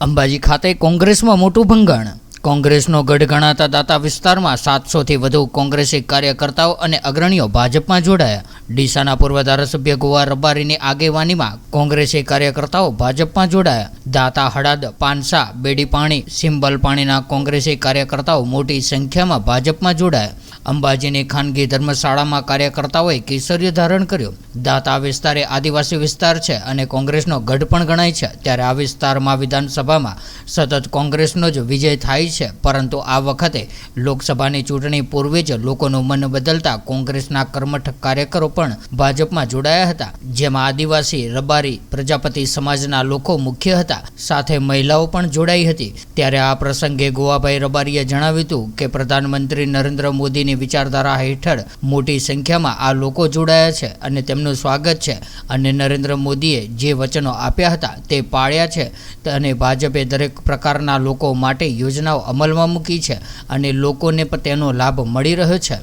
અંબાજી ખાતે કોંગ્રેસમાં મોટું ભંગાણ. કોંગ્રેસનો ગઢ ગણાતા દાતા વિસ્તારમાં સાતસોથી વધુ કોંગ્રેસી કાર્યકર્તાઓ અને અગ્રણીઓ ભાજપમાં જોડાયા. ડીસાના પૂર્વ ધારાસભ્ય ગોવા રબારીની આગેવાનીમાં કોંગ્રેસી કાર્યકર્તાઓ ભાજપમાં જોડાયા. દાતા હડાદ પાનસા, બેડીપાણી, સિમ્બલ પાણીના કોંગ્રેસી કાર્યકર્તાઓ મોટી સંખ્યામાં ભાજપમાં જોડાયા. અંબાજીની ખાનગી ધર્મશાળામાં કાર્યકર્તાઓએ કેસરીય ધારણ કર્યો. દાતા વિસ્તાર એ આદિવાસી વિસ્તાર છે અને કોંગ્રેસનો ગઢ પણ ગણાય છે. ત્યારે આ વિસ્તારમાં વિધાનસભામાં સતત કોંગ્રેસનો જ વિજય થાય છે. પરંતુ આ વખતે લોકસભાની ચૂંટણી પૂર્વે જ લોકોનું મન બદલતા કોંગ્રેસના કર્મઠ કાર્યકરો પણ ભાજપમાં જોડાયા હતા. જેમાં આદિવાસી, રબારી, પ્રજાપતિ સમાજના લોકો મુખ્ય હતા. સાથે મહિલાઓ પણ જોડાઈ હતી. ત્યારે આ પ્રસંગે ગોવાભાઈ રબારીએ જણાવ્યું હતું કે, પ્રધાનમંત્રી નરેન્દ્ર મોદીની વિચારધારા હેઠળ મોટી સંખ્યામાં આ લોકો જોડાયા છે અને તેમનું સ્વાગત છે. અને નરેન્દ્ર મોદીએ જે વચનો આપ્યા હતા તે પાળ્યા છે અને ભાજપે દરેક પ્રકારના લોકો માટે યોજનાઓ અમલમાં મૂકી છે અને લોકોને પણ તેનો લાભ મળી રહ્યો છે.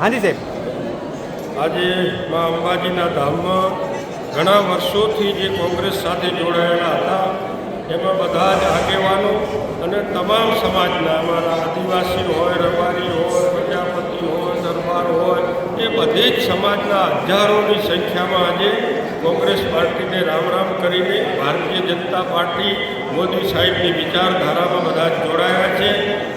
હાજી સાહેબ. આજે મા અંબાજીના ધામમાં ઘણા વર્ષોથી જે કોંગ્રેસ સાથે જોડાયેલા હતા એમાં બધા જ આગેવાનો અને તમામ સમાજના અમારા આદિવાસી હોય રબારી હોય, પ્રજાપતિ હોય, દરબાર હોય, એ બધી જ સમાજના હજારોની સંખ્યામાં આજે કોંગ્રેસ પાર્ટીને રામ રામ કરીને ભારતીય જનતા પાર્ટી, મોદી સાહેબની વિચારધારામાં બધા જ જોડાયા છે.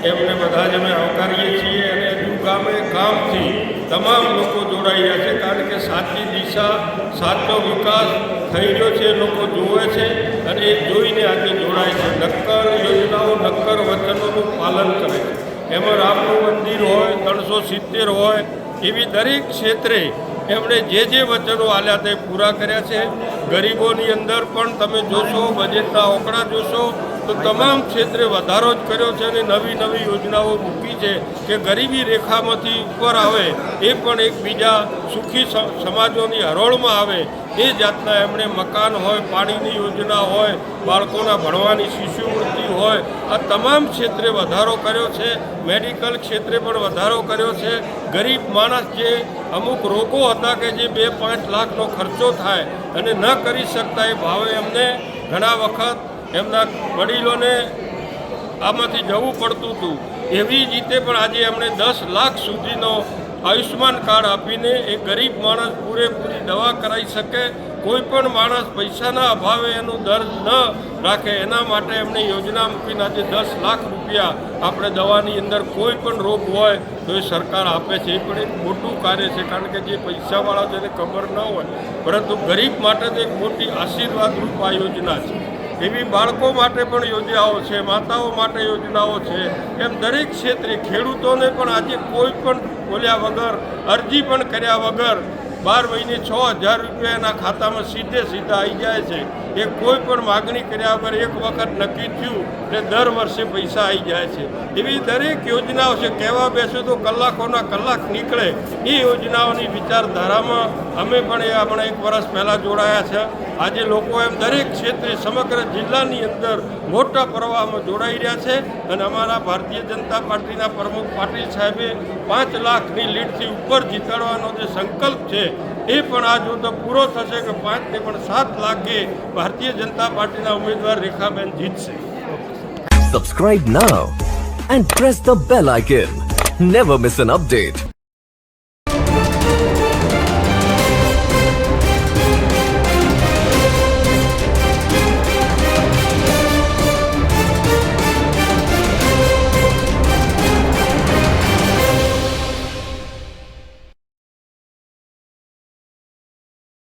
એમને બધા જ અમે આવકારીએ છીએ અને હજુ ગામે ગામથી તમામ લોકો જોડાઈ રહ્યા છે, કારણ કે સાચી દિશા, સાચો વિકાસ થઈ રહ્યો છે, લોકો જોવે છે અને એ જોઈને આજે જોડાય છે. નક્કર યોજનાઓ, નક્કર વચનોનું પાલન કરે છે. એમાં રામનું મંદિર હોય, ત્રણસો સિત્તેર હોય, એવી દરેક ક્ષેત્રે એમણે જે જે વચનો આલ્યા તે પૂરા કર્યા છે. ગરીબોની અંદર પણ તમે જોશો, બજેટના આંકડા જોશો તો તમામ ક્ષેત્રે વધારો જ કર્યો છે અને નવી નવી યોજનાઓ મૂકી છે. કે ગરીબી રેખામાંથી ઉપર આવે, એ પણ એકબીજા સુખી સમાજોની હરોળમાં આવે, એ જાતના એમણે મકાન હોય, પાણીની યોજના હોય, બાળકોના ભણવાની શિષ્યવૃત્તિ હોય, આ તમામ ક્ષેત્રે વધારો કર્યો છે. મેડિકલ ક્ષેત્રે પણ વધારો કર્યો છે. ગરીબ માણસ જે અમુક રોગો હતા કે જે બે પાંચ લાખનો ખર્ચો થાય અને ન કરી શકતા એ ભાવે એમને ઘણા વખત એમના વડીલોને આમાંથી જવું પડતું હતું. એવી રીતે પણ આજે એમણે દસ લાખ સુધીનો આયુષ્યમાન કાર્ડ આપીને એ ગરીબ માણસ પૂરેપૂરી દવા કરાવી શકે, કોઈ પણ માણસ પૈસાના અભાવે એનું દર્દ ન રાખે, એના માટે એમણે યોજના મૂકીને આજે દસ લાખ રૂપિયા આપણે દવાની અંદર કોઈ પણ રોગ હોય તો એ સરકાર આપે છે. એ પણ એક મોટું કાર્ય છે, કારણ કે જે પૈસાવાળા જેને ખબર ન હોય, પરંતુ ગરીબ માટે તો એક મોટી આશીર્વાદરૂપ આ યોજના છે. એવી બાળકો માટે પણ યોજનાઓ છે, માતાઓ માટે યોજનાઓ છે. એમ દરેક ક્ષેત્રે ખેડૂતોને પણ આજે કોઈ પણ બોલ્યા વગર, અરજી પણ કર્યા વગર બાર મહિને છ હજાર રૂપિયા એના ખાતામાં સીધે સીધા આવી જાય છે. એ કોઈ પણ માગણી કર્યા વગર એક વખત નક્કી થયું ને દર વર્ષે પૈસા આવી જાય છે. એવી દરેક યોજનાઓ છે, કહેવા બેસો તો કલાકોના કલાક નીકળે. એ યોજનાઓની વિચારધારામાં અમે પણ એ હમણાં એક વર્ષ પહેલાં જોડાયા છે. આજે લોકો એમ દરેક ક્ષેત્રે સમગ્ર જિલ્લાની અંદર મોટા પ્રવાહમાં જોડાઈ રહ્યા છે અને અમારા ભારતીય જનતા પાર્ટીના પ્રમુખ પાટીલ સાહેબે પાંચ લાખની લીડથી ઉપર જીતાડવાનો જે સંકલ્પ છે એ પણ આ જોતો પૂરો થશે કે પાંચને પણ સાત લાખે ભારતીય જનતા પાર્ટીના ઉમેદવાર રેખાબેન જીતશે Subscribe now and press the bell icon. Never miss an update.